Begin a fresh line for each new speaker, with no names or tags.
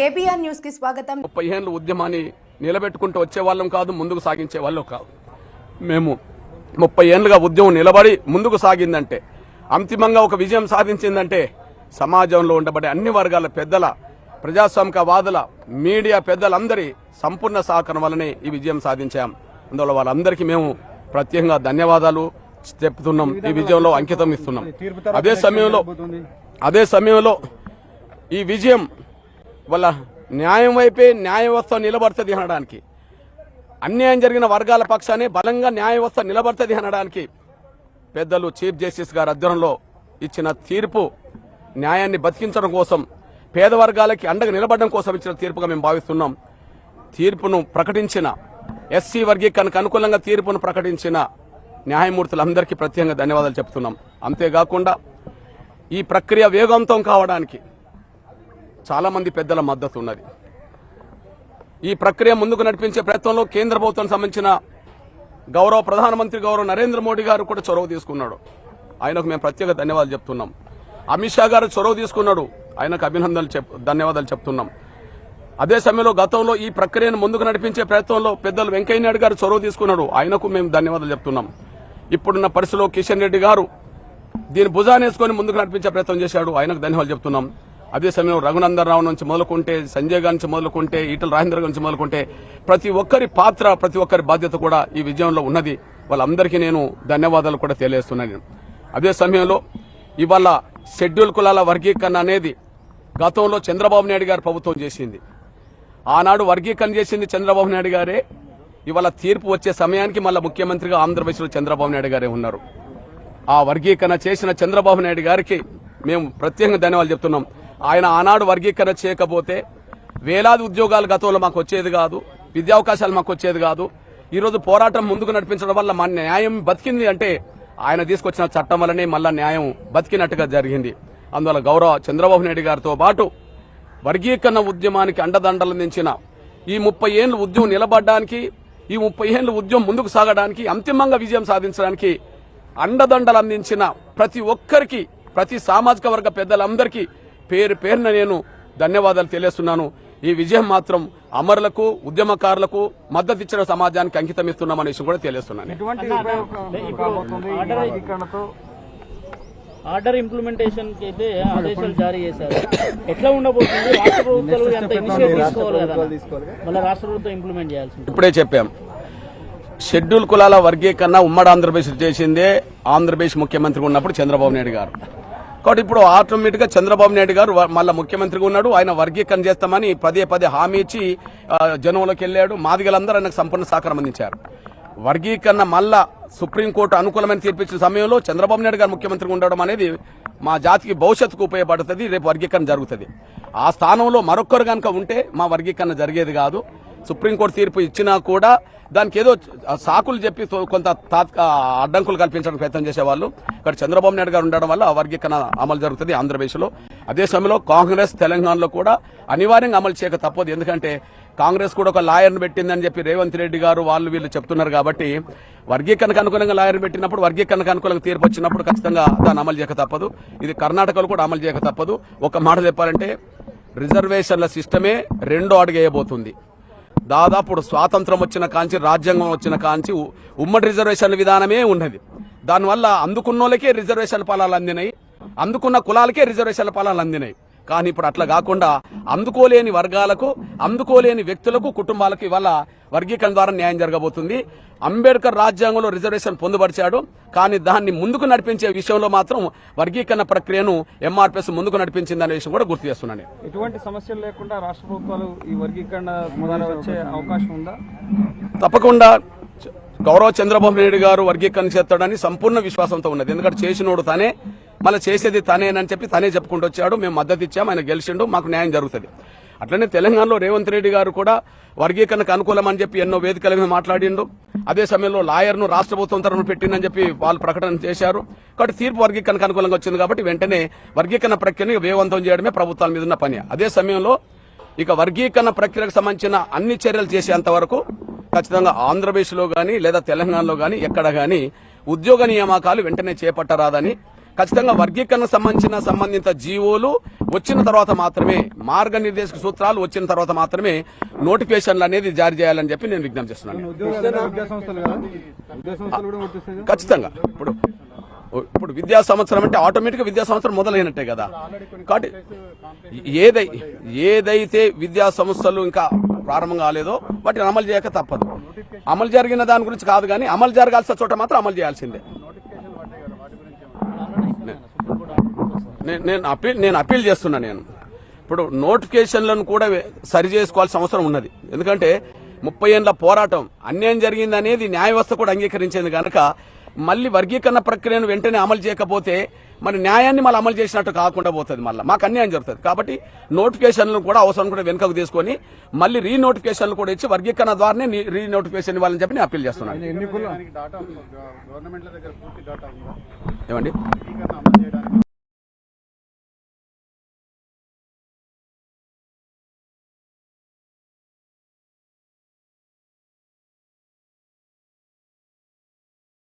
KBR న్యూస్కి స్వాగతం.
ముప్పై ఏళ్ళ ఉద్యమాన్ని నిలబెట్టుకుంటూ వచ్చే వాళ్ళం కాదు ముందుకు సాగించే వాళ్ళం కాదు. మేము ముప్పై ఏళ్ళుగా ఉద్యమం నిలబడి ముందుకు సాగిందంటే అంతిమంగా ఒక విజయం సాధించిందంటే సమాజంలో ఉండబడే అన్ని వర్గాల పెద్దల ప్రజాస్వామిక వాదుల మీడియా పెద్దలందరి సంపూర్ణ సహకారం వల్లనే ఈ విజయం సాధించాం. అందువల్ల వాళ్ళందరికీ మేము ప్రత్యేకంగా ధన్యవాదాలు చెప్తున్నాం. ఈ విజయంలో అంకితం ఇస్తున్నాం. అదే సమయంలో అదే సమయంలో ఈ విజయం వల్ల న్యాయం వైపే న్యాయ వ్యవస్థ నిలబడుతుంది అనడానికి. అన్యాయం జరిగిన వర్గాల పక్షాన్ని బలంగా న్యాయ వ్యవస్థ నిలబడుతుంది అనడానికి పెద్దలు చీఫ్ జస్టిస్ గారి అధ్వర్యంలో ఇచ్చిన తీర్పు న్యాయాన్ని బతికించడం కోసం పేద వర్గాలకి అండగా నిలబడడం కోసం ఇచ్చిన తీర్పుగా మేము భావిస్తున్నాం. తీర్పును ప్రకటించిన ఎస్సీ వర్గీకరణకు అనుకూలంగా తీర్పును ప్రకటించిన న్యాయమూర్తులందరికీ ప్రత్యేకంగా ధన్యవాదాలు చెప్తున్నాం. అంతేకాకుండా ఈ ప్రక్రియ వేగవంతం కావడానికి చాలామంది పెద్దల మద్దతు ఉన్నది. ఈ ప్రక్రియ ముందుకు నడిపించే ప్రయత్నంలో కేంద్ర ప్రభుత్వం సంబంధించిన గౌరవ ప్రధానమంత్రి గౌరవ నరేంద్ర మోడీ గారు కూడా చొరవ తీసుకున్నాడు. ఆయనకు మేము ప్రత్యేక ధన్యవాదాలు చెప్తున్నాం. అమిత్ షా గారు చొరవ తీసుకున్నాడు. ఆయనకు అభినందనలు ధన్యవాదాలు చెప్తున్నాం. అదే సమయంలో గతంలో ఈ ప్రక్రియను ముందుకు నడిపించే ప్రయత్నంలో పెద్దలు వెంకయ్య నాయుడు గారు చొరవ తీసుకున్నాడు. ఆయనకు మేము ధన్యవాదాలు చెప్తున్నాం. ఇప్పుడున్న పరిస్థితిలో కిషన్ రెడ్డి గారు దీని భుజానేసుకొని ముందుకు నడిపించే ప్రయత్నం చేశాడు. ఆయనకు ధన్యవాదాలు చెప్తున్నాం. అదే సమయంలో రఘునందన్ రావు నుంచి మొదలుకుంటే సంజయ్ గారి నుంచి మొదలుకుంటే ఈటల రాజేంద్ర గారి నుంచి మొదలుకుంటే ప్రతి ఒక్కరి పాత్ర ప్రతి ఒక్కరి బాధ్యత కూడా ఈ విజయంలో ఉన్నది. వాళ్ళందరికీ నేను ధన్యవాదాలు కూడా తెలియజేస్తున్నాను. అదే సమయంలో ఇవాళ షెడ్యూల్ కులాల వర్గీకరణ అనేది గతంలో చంద్రబాబు నాయుడు గారు ప్రభుత్వం చేసింది. ఆనాడు వర్గీకరణ చేసింది చంద్రబాబు నాయుడు గారే. ఇవాళ తీర్పు వచ్చే సమయానికి మళ్ళీ ముఖ్యమంత్రిగా ఆంధ్రప్రదేశ్లో చంద్రబాబు నాయుడు గారే ఉన్నారు. ఆ వర్గీకరణ చేసిన చంద్రబాబు నాయుడు గారికి మేము ప్రత్యేకంగా ధన్యవాదాలు చెప్తున్నాం. ఆయన ఆనాడు వర్గీకరణ చేయకపోతే వేలాది ఉద్యోగాలు గతంలో మాకు వచ్చేది కాదు విద్యా అవకాశాలు మాకు వచ్చేది కాదు. ఈరోజు పోరాటం ముందుకు నడిపించడం వల్ల మన న్యాయం బతికింది అంటే ఆయన తీసుకొచ్చిన చట్టం వల్లనే మళ్ళా న్యాయం బతికినట్టుగా జరిగింది. అందువల్ల గౌరవ చంద్రబాబు నాయుడు గారితో పాటు వర్గీకరణ ఉద్యమానికి అండదండలు అందించిన ఈ ముప్పై ఏళ్ళు ఉద్యమం నిలబడడానికి ఈ ముప్పై ఏళ్ళు ఉద్యమం ముందుకు సాగడానికి అంతిమంగా విజయం సాధించడానికి అండదండలు అందించిన ప్రతి ఒక్కరికి ప్రతి సామాజిక వర్గ పెద్దలందరికీ పేరు పేరున నేను ధన్యవాదాలు తెలియజేస్తున్నాను. ఈ విజయం మాత్రం అమరులకు ఉద్యమకారులకు మద్దతు ఇచ్చిన సమాజానికి అంకితం ఇస్తున్నామనే విషయం కూడా
వర్గీకరణతో
ఆర్డర్ ఇంప్లిమెంటేషన్కి అయితే ఆదేశాలు జారీ చేశారు. ఎట్లా ఉండబోతుంది? రాష్ట్ర ప్రభుత్వాలు ఎంత ఇనిషియేటివ్ తీసుకోవాలి కదా మళ్ళీ రాష్ట్ర ప్రభుత్వం ఇంప్లిమెంట్ చేయాల్సి ఉంటుంది
ఇప్పుడే చెప్పాం. షెడ్యూల్ కులాల వర్గీకరణ ఉమ్మడి ఆంధ్రప్రదేశ్ చేసిందే. ఆంధ్రప్రదేశ్ ముఖ్యమంత్రి ఉన్నప్పుడు చంద్రబాబు నాయుడు గారు. కాబట్టి ఇప్పుడు ఆటోమేటిక్గా చంద్రబాబు నాయుడు గారు మళ్ళీ ముఖ్యమంత్రిగా ఉన్నాడు. ఆయన వర్గీకరణ చేస్తామని పదే పదే హామీ ఇచ్చి జనంలోకి వెళ్ళాడు. మాదిగలందరూ ఆయనకు సంపూర్ణ సహకారం అందించారు. వర్గీకరణ మళ్ళా సుప్రీంకోర్టు అనుకూలమైన తీర్పిచ్చిన సమయంలో చంద్రబాబు నాయుడు గారు ముఖ్యమంత్రిగా ఉండడం అనేది మా జాతికి భవిష్యత్తుకు ఉపయోగపడుతుంది. రేపు వర్గీకరణ జరుగుతుంది. ఆ స్థానంలో మరొక్కరు కనుక ఉంటే మా వర్గీకరణ జరిగేది కాదు. సుప్రీంకోర్టు తీర్పు ఇచ్చినా కూడా దానికి ఏదో సాకులు చెప్పి కొంత అడ్డంకులు కల్పించడానికి ప్రయత్నం చేసేవాళ్ళు. ఇక్కడ చంద్రబాబు నాయుడు గారు ఉండడం వల్ల ఆ వర్గీకరణ అమలు జరుగుతుంది ఆంధ్రప్రదేశ్లో. అదే సమయంలో కాంగ్రెస్ తెలంగాణలో కూడా అనివార్యంగా అమలు చేయక తప్పదు. ఎందుకంటే కాంగ్రెస్ కూడా ఒక లాయర్ను పెట్టిందని చెప్పి రేవంత్ రెడ్డి గారు వాళ్ళు వీళ్ళు చెప్తున్నారు కాబట్టి వర్గీకరణకు అనుకూలంగా లాయర్ పెట్టినప్పుడు వర్గీకరణకు అనుకూలంగా తీర్పు వచ్చినప్పుడు ఖచ్చితంగా దాన్ని అమలు చేయక తప్పదు. ఇది కర్ణాటకలో కూడా అమలు చేయక తప్పదు. ఒక మాట చెప్పాలంటే రిజర్వేషన్ల సిస్టమే రెండో అడుగేయబోతుంది దాదాపు స్వాతంత్రం వచ్చిన కాంచి రాజ్యాంగం వచ్చిన కాంచి ఉమ్మడి రిజర్వేషన్ విధానమే ఉన్నది. దానివల్ల అందుకున్నోళ్ళకే రిజర్వేషన్ ఫలాలు అందినాయి. అందుకున్న కులాలకే రిజర్వేషన్ ఫలాలు అందినాయి. కానీ ఇప్పుడు అట్లా కాకుండా అందుకోలేని వర్గాలకు అందుకోలేని వ్యక్తులకు కుటుంబాలకు ఇవాళ వర్గీకరణ ద్వారా న్యాయం జరగబోతుంది. అంబేద్కర్ రాజ్యాంగంలో రిజర్వేషన్ పొందుపరిచాడు. కానీ దాన్ని ముందుకు నడిపించే విషయంలో మాత్రం వర్గీకరణ ప్రక్రియను ఎంఆర్పిఎస్ ముందుకు నడిపించింది అనే విషయం కూడా గుర్తు చేస్తున్నాను నేను.
ఎటువంటి సమస్యలు లేకుండా రాష్ట్ర ప్రభుత్వాలు ఈ వర్గీకరణ వచ్చే అవకాశం ఉందా?
తప్పకుండా గౌరవ చంద్రబాబు నాయుడు గారు వర్గీకరణ చేస్తాడని సంపూర్ణ విశ్వాసంతో ఉన్నది. ఎందుకంటే చేసినోడు తనే. మళ్ళీ చేసేది తనేనని చెప్పి తనే చెప్పుకుంటూ వచ్చాడు. మేము మద్దతు ఇచ్చాము ఆయన గెలిచిండు మాకు న్యాయం జరుగుతుంది. అట్లనే తెలంగాణలో రేవంత్ రెడ్డి గారు కూడా వర్గీకరణకు అనుకూలం అని చెప్పి ఎన్నో వేదికల మీద మాట్లాడిండు. అదే సమయంలో లాయర్ను రాష్ట్ర ప్రభుత్వం తరఫున పెట్టిందని చెప్పి వాళ్ళు ప్రకటన చేశారు. కాబట్టి తీర్పు వర్గీకరణకు అనుకూలంగా వచ్చింది కాబట్టి వెంటనే వర్గీకరణ ప్రక్రియను వేగవంతం చేయడమే ప్రభుత్వాల మీద ఉన్న పని. అదే సమయంలో ఇక వర్గీకరణ ప్రక్రియకు సంబంధించిన అన్ని చర్యలు చేసేంత వరకు ఖచ్చితంగా ఆంధ్రప్రదేశ్లో కానీ లేదా తెలంగాణలో కానీ ఎక్కడ కానీ ఉద్యోగ నియామకాలు వెంటనే చేపట్టరాదని ఖచ్చితంగా వర్గీకరణకు సంబంధించిన సంబంధిత జీవోలు వచ్చిన తర్వాత మాత్రమే మార్గనిర్దేశక సూత్రాలు వచ్చిన తర్వాత మాత్రమే నోటిఫికేషన్లు అనేది జారీ చేయాలని చెప్పి నేను విజ్ఞప్తి చేస్తున్నాను? ఖచ్చితంగా. ఇప్పుడు ఇప్పుడు విద్యా సంవత్సరం అంటే ఆటోమేటిక్ విద్యా సంవత్సరం మొదలైనట్టే కదా. కాబట్టి ఏదై ఏదైతే విద్యా సంస్థలు ఇంకా ప్రారంభం కాలేదో వాటిని అమలు చేయక తప్పదు. అమలు జరిగిన దాని గురించి కాదు కానీ అమలు జరగాల్సిన చోట మాత్రం అమలు చేయాల్సిందే. నేను అప్పీల్ నేను అప్పీల్ చేస్తున్నా నేను. ఇప్పుడు నోటిఫికేషన్లను కూడా సరి చేసుకోవాల్సిన అవసరం ఉన్నది. ఎందుకంటే ముప్పై ఏళ్ళ పోరాటం అన్యాయం జరిగింది అనేది న్యాయ వ్యవస్థ కూడా అంగీకరించింది కనుక మళ్ళీ వర్గీకరణ ప్రక్రియను వెంటనే అమలు చేయకపోతే మరి న్యాయాన్ని మళ్ళీ అమలు చేసినట్టు కాకుండా పోతుంది మళ్ళీ. మాకు అన్యాయం జరుగుతుంది. కాబట్టి నోటిఫికేషన్లు కూడా అవసరం కూడా వెనుకకు తీసుకొని మళ్ళీ రీ నోటిఫికేషన్లు కూడా ఇచ్చి వర్గీకరణ ద్వారానే రీ నోటిఫికేషన్ ఇవ్వాలని చెప్పి నేను అప్పీల్ చేస్తున్నాను.
ఎన్నికల్లో
డాటా గవర్నమెంట్ల దగ్గర పూర్తి డాటా ఉందా?
ఏమండి?
వర్గీకరణ అమలు చేయడానికి